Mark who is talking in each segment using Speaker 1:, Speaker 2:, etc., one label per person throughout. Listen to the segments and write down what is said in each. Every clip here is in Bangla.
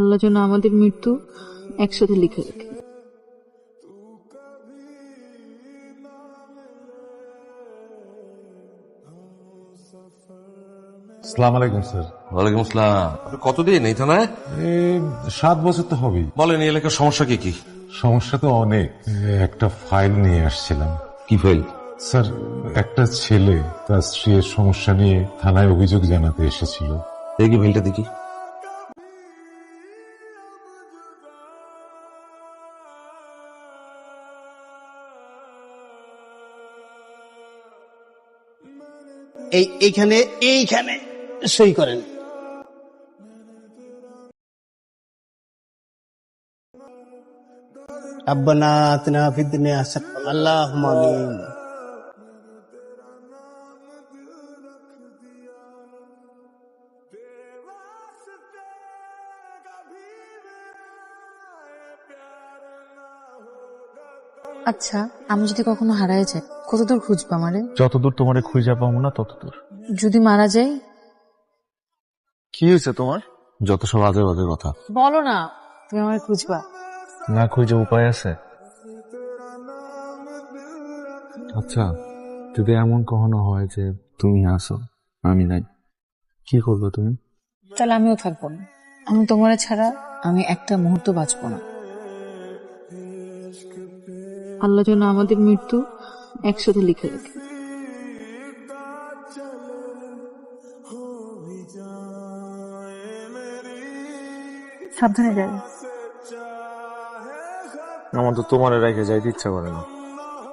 Speaker 1: আল্লাহ যেন আমাদের মৃত্যু একসাথে লিখে রাখে।
Speaker 2: সালাম আলাইকুম স্যার।
Speaker 3: ওয়ালাইকুম আসসালাম। আপনি কতদিন এই থানায়?
Speaker 2: সাত বছর তো হবেই।
Speaker 3: বলেন এই এলাকার সমস্যা কি কি?
Speaker 2: সমস্যা তো অনেক। একটা ফাইল নিয়ে আসছিলাম।
Speaker 3: কি ফাইল?
Speaker 2: স্যার একটা ছেলে তার স্ত্রীর সমস্যা নিয়ে থানায় অভিযোগ জানাতে এসেছিল।
Speaker 3: এই কি ফাইলটা দেখি?
Speaker 4: এই এইখানে এইখানে সই করেন ربنا آتنا في الدنيا حسنة اللهم آمين
Speaker 5: আচ্ছা আমি যদি কখনো হারায় যাই কতদূর খুঁজবো আমারে
Speaker 6: যতদূর তোমারে খুঁজে পাবো না ততদূর।
Speaker 5: যদি মারা যাই
Speaker 6: কি হয়েছে তোমার?
Speaker 3: যত সব আজে বাজে কথা।
Speaker 5: বলো না তুমি আমার খুঁজবা।
Speaker 6: না খুঁজে উপায় আছে? আচ্ছা যদি এমন কখনো হয় যে তুমি আসো আমি নাই কি করবে তুমি?
Speaker 5: তাহলে আমিও থাকব না। আমি তোমার ছাড়া আমি একটা মুহূর্ত বাঁচবো না।
Speaker 1: আল্লাহ যেন আমাদের মৃত্যু একসাথে লিখে রাখে।
Speaker 5: সাবধানে যাবে।
Speaker 6: আমার তো তোমার রেখে যাইতে ইচ্ছা করে না।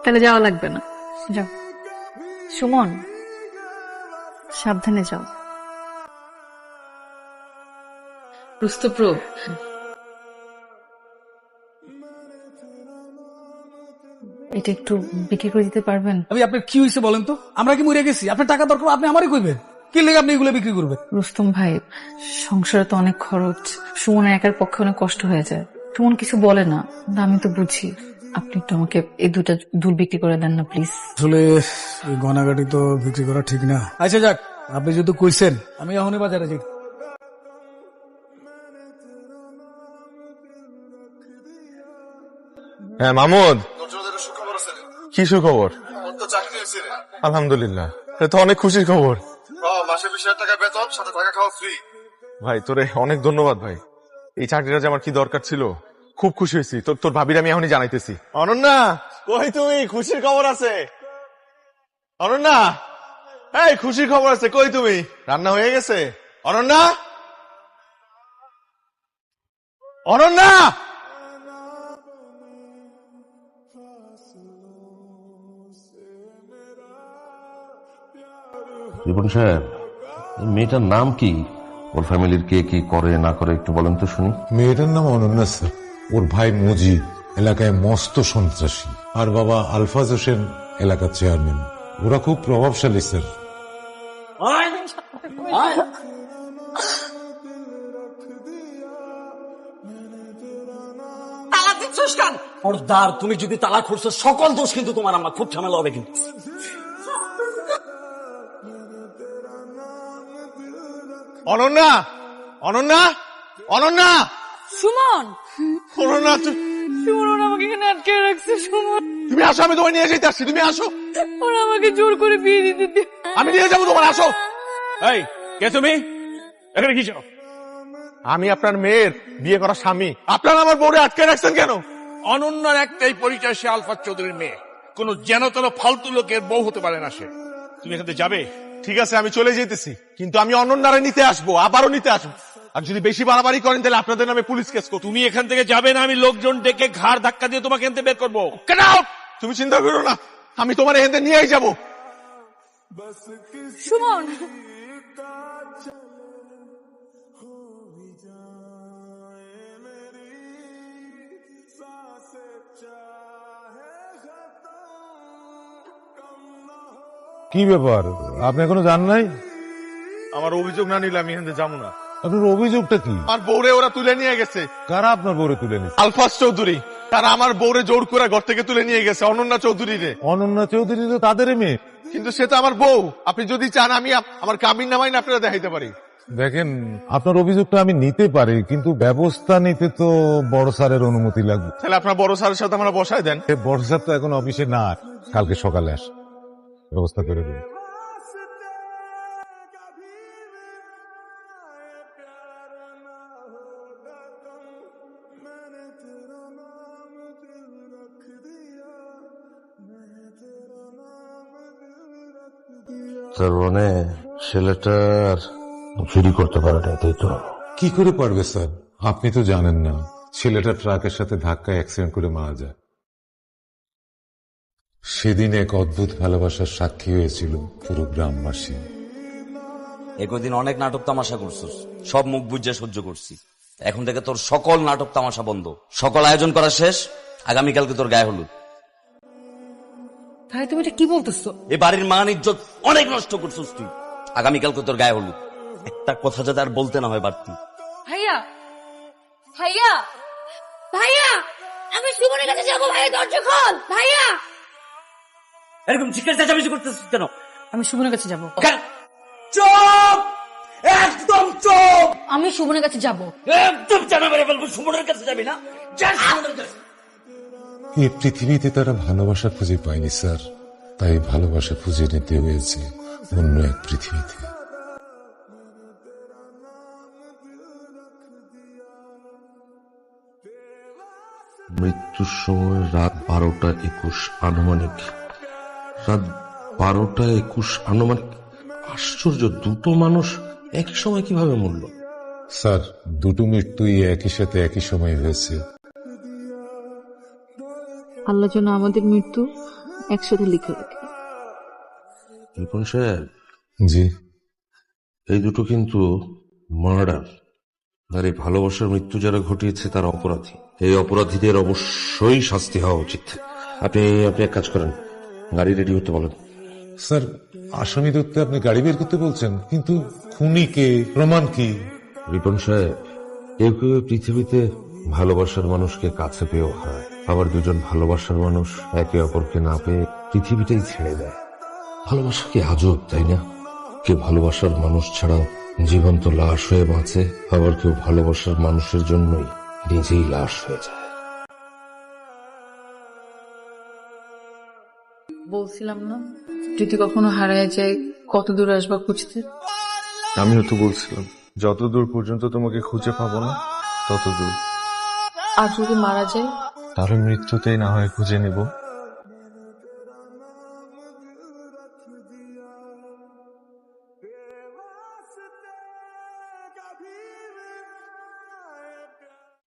Speaker 5: তাহলে যাওয়া লাগবে না। যাও। সুমন সাবধানে যাও। রুস্তপ্র এটা একটু বিক্রি করে দিতে পারবেন?
Speaker 7: আমি আপনার কি হয়েছে বলেন তো? আমরা কি মরে গেছি? আপনার টাকা দরকার আপনি আমারই কইবেন। কি লেগে আপনি এগুলো বিক্রি করবেন?
Speaker 5: রুস্তম ভাই সংসারে তো অনেক খরচ। সুমনের একার পক্ষে অনেক কষ্ট হয়ে যায়। সুমন কিছু বলে না আমি তো বুঝি। আপনি একটু আমাকে এই দুটা দুল বিক্রি করে দেন না প্লিজ।
Speaker 7: আসলে গনাগাটি তো বিক্রি করা ঠিক না। আচ্ছা যাক আপনি যদি কইছেন আমি এখনই বাজারে যাই।
Speaker 2: হ্যাঁ মামুদ কি সুখবর? আলহামদুলিল্লাহ। এটা তো অনেক খুশির খবর।
Speaker 8: মাসে বিশ হাজার টাকা বেতন সাথে টাকা খাওয়া ফ্রি
Speaker 2: ভাই তোরে অনেক ধন্যবাদ ভাই। এই চাকরিটা যে আমার কি দরকার ছিল খুব খুশি হয়েছি। তোর তোর ভাবির আমি এখনই জানাইতেছি। অনন্যা কই তুমি? খুশির খবর আছে। অনন্যা এই খুশির খবর আছে কই তুমি? রান্না হয়ে গেছে। অনন্যা? অনন্যা!
Speaker 3: রিপন সাহেব মেয়েটার নাম কি? ওর ফ্যামিলির কে কি করে না করে একটু বলেন তো শুনি।
Speaker 2: মেয়েটার নাম অনন্যা স্যার। ওর ভাই মজিদ এলাকায় মস্ত সন্ত্রাসী। আর বাবা আলফাজ হোসেন এলাকার চেয়ারম্যান। ওরা খুব প্রভাবশালী স্যার।
Speaker 9: তুমি যদি তালা খুলছো সকল দোষ কিন্তু তোমার আমার খুব ঝামেলা হবে কিন্তু।
Speaker 2: অনন্যা! অনন্যা! অনন্যা!
Speaker 5: সুমন!
Speaker 2: অনন্যা তু-
Speaker 5: সুমন আমাকে এখানে আটকে রাখছে সুমন।
Speaker 2: তুমি আসো আমি তোমায় নিয়ে যেতে আসছি তুমি আসো।
Speaker 5: ওরা আমাকে জোর করে বিয়ে দিতে
Speaker 2: আমি নিয়ে যাব তোমার আসো।
Speaker 6: এই কে তুমি? এখানে কি চাও
Speaker 2: আমি আপনার মেয়ের বিয়ে করা স্বামী। আপনারা আমার বউরে আটকে রাখছেন কেন?
Speaker 8: অনন্যার একটাই পরিচয় সে আলফাত চৌধুরীর মেয়ে। কোন যেন তেন ফালতু লোকের বউ হতে পারে না সে। তুমি এখান থেকে যাবে?
Speaker 2: ঠিক আছে আমি চলে যেতেছি কিন্তু আমি অনন্যারে নিতে আসব আবারও নিতে আসব। আর যদি বেশি বাড়াবাড়ি করেন তাহলে আপনাদের নামে পুলিশ কেস করব।
Speaker 8: তুমি এখান থেকে যাবে না আমি লোকজন ডেকে ঘাড় ধাক্কা দিয়ে তোমাকে এনতে বের করব!
Speaker 2: তুমি চিন্তা করো না আমি তোমার এখান থেকে নিয়েই যাব।
Speaker 5: সুমন।
Speaker 2: কি ব্যাপার? আপনি এখনও জান নাই? আমার অভিযোগ না নিলে আমি এখান যাব না। আপনার অভিযোগটা কি? আমার বউরে ওরা তুলে নিয়ে গেছে। কারা আপনার বউরে তুলে নিয়েছে আলফাজ চৌধুরী। তারা আমার বউরে জোর করে ঘর থেকে তুলে নিয়ে গেছে অনন্যা চৌধুরী রে অনন্যা চৌধুরী তো তাদের মেয়ে। কিন্তু সে তো আমার বউ। আপনি যদি চান আমি আমার নামাই না আপনারা দেখাইতে পারি।
Speaker 10: দেখেন আপনার অভিযোগটা আমি নিতে পারি কিন্তু ব্যবস্থা নিতে তো বড় স্যারের অনুমতি লাগবে।
Speaker 2: তাহলে আপনার বড় স্যারের সাথে আমরা বসায় দেন।
Speaker 10: বড় স্যার তো এখন অফিসে না কালকে সকালে আস। ব্যবস্থা করে দেবে।
Speaker 3: তার মানে ছেলেটা আর চুরি করতে পারে না তাই তো
Speaker 10: কি করে পারবে স্যার? আপনি তো জানেন না ছেলেটা ট্রাকের সাথে ধাক্কায় অ্যাক্সিডেন্ট করে মারা যায়। সেদিন এক অদ্ভুত ভালোবাসার সাক্ষী হয়েছিল পুরো গ্রামবাসী।
Speaker 9: একদিন অনেক নাটক তামাশা করছিস সব মুখ বুঝে সহ্য করছি। এখন থেকে তোর সকল নাটক তামাশা বন্ধ। সকল আয়োজন করা শেষ আগামীকালকে তোর গায়ে হলুদ।
Speaker 5: ভাই তুমি এটা কি বলতেছো?
Speaker 9: এ বাড়ির মান ইজ্জত অনেক নষ্ট করছিস তুই। আগামীকালকে তোর গায়ে হলুদ। একটা কথা যাতে আর বলতে না হয় বাড়তি।
Speaker 11: ভাইয়া! ভাইয়া! ভাইয়া! আমি সুমনের কাছে যাব ভাইয়া দরজা খোল! ভাইয়া!
Speaker 9: এরকম চিকেন চেঁচামেচি করতেছিস কেন?
Speaker 5: আমি সুমনের কাছে যাব?
Speaker 9: চুপ! একদম চুপ!
Speaker 5: আমি সুমনের কাছে যাব।
Speaker 9: একদম জানা মেরে ফেলব সুমনের কাছে যাবি না? যা সুমনের কাছে।
Speaker 10: এই পৃথিবীতে তারা ভালোবাসা খুঁজে পায়নি স্যার। তাই ভালোবাসা খুঁজে নিতে হয়েছে অন্য এক পৃথিবীতে।
Speaker 3: মৃত্যুর সময় রাত বারোটা একুশ আনুমানিক রাত বারোটা একুশ আনুমানিক। আশ্চর্য দুটো মানুষ একই সময় কীভাবে মরল?
Speaker 10: স্যার দুটো মৃত্যুই একই সাথে একই সময় হয়েছে।
Speaker 1: আল্লাহ যেন আমাদের মৃত্যু একসাথে লিখে রাখে
Speaker 3: রিপন সাহেব
Speaker 10: জি।
Speaker 3: এই দুটো কিন্তু মার্ডার। আর এই ভালোবাসার মৃত্যু যারা ঘটিয়েছে তারা অপরাধী। এই অপরাধীদের অবশ্যই শাস্তি হওয়া উচিত। আপনি আপনি এক কাজ করেন। গাড়ি রেডি হতে বলেন।
Speaker 10: স্যার আসামি ধরতে আপনি গাড়ি বের করতে বলছেন কিন্তু খুনি কে প্রমাণ কি?
Speaker 3: রিপন সাহেব কেউ কেউ পৃথিবীতে ভালোবাসার মানুষকে কাছে পেয়েও হয় আবার দুজন ভালোবাসার মানুষ একে অপরকে না পেয়ে পৃথিবীটাই ছেড়ে দেয়। ভালোবাসা কি আজব তাই না? কেউ ভালোবাসার মানুষ ছাড়াও জীবন্ত লাশ হয়ে বাঁচে আবার কেউ ভালোবাসার মানুষের জন্যই নিজেই লাশ হয়ে যায়।
Speaker 5: বলছিলাম না? যদি কখনো হারায় যায় কত দূর আসবা খুঁজতে?
Speaker 6: আমিও তো বলছিলাম যত দূর পর্যন্ত তোমাকে খুঁজে পাবো না তত দূর
Speaker 5: আর যদি মারা যায়?
Speaker 6: তাহলে মৃত্যুতেই না হয় খুঁজে নেব।